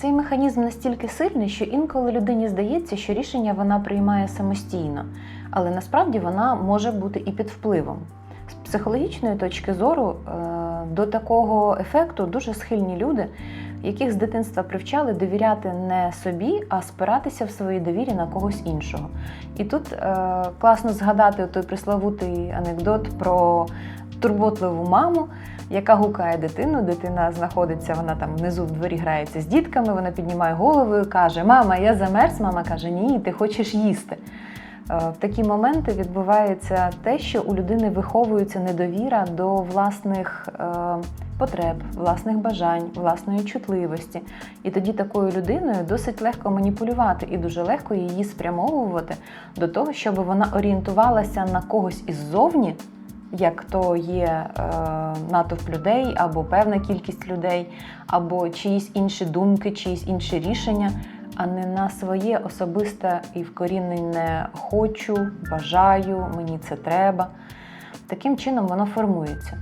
Цей механізм настільки сильний, що інколи людині здається, що рішення вона приймає самостійно, але насправді вона може бути і під впливом. З психологічної точки зору е, до такого ефекту дуже схильні люди, яких з дитинства привчали довіряти не собі, а спиратися в своїй довірі на когось іншого. І тут е, класно згадати той приславутий анекдот про турботливу маму, яка гукає дитину. Дитина знаходиться, вона там внизу в дворі грається з дітками, вона піднімає голову і каже: Мама, я замерз. Мама каже, ні, ти хочеш їсти. Е, В такі моменти відбувається те, що у людини виховується недовіра до власних е, потреб, власних бажань, власної чутливості. І тоді такою людиною досить легко маніпулювати і дуже легко її спрямовувати до того, щоб вона орієнтувалася на когось іззовні, як то є е, натовп людей, або певна кількість людей, або чиїсь інші думки, чиїсь інші рішення, а не на своє особисте і вкорінене хочу, бажаю, мені це треба. Таким чином воно формується.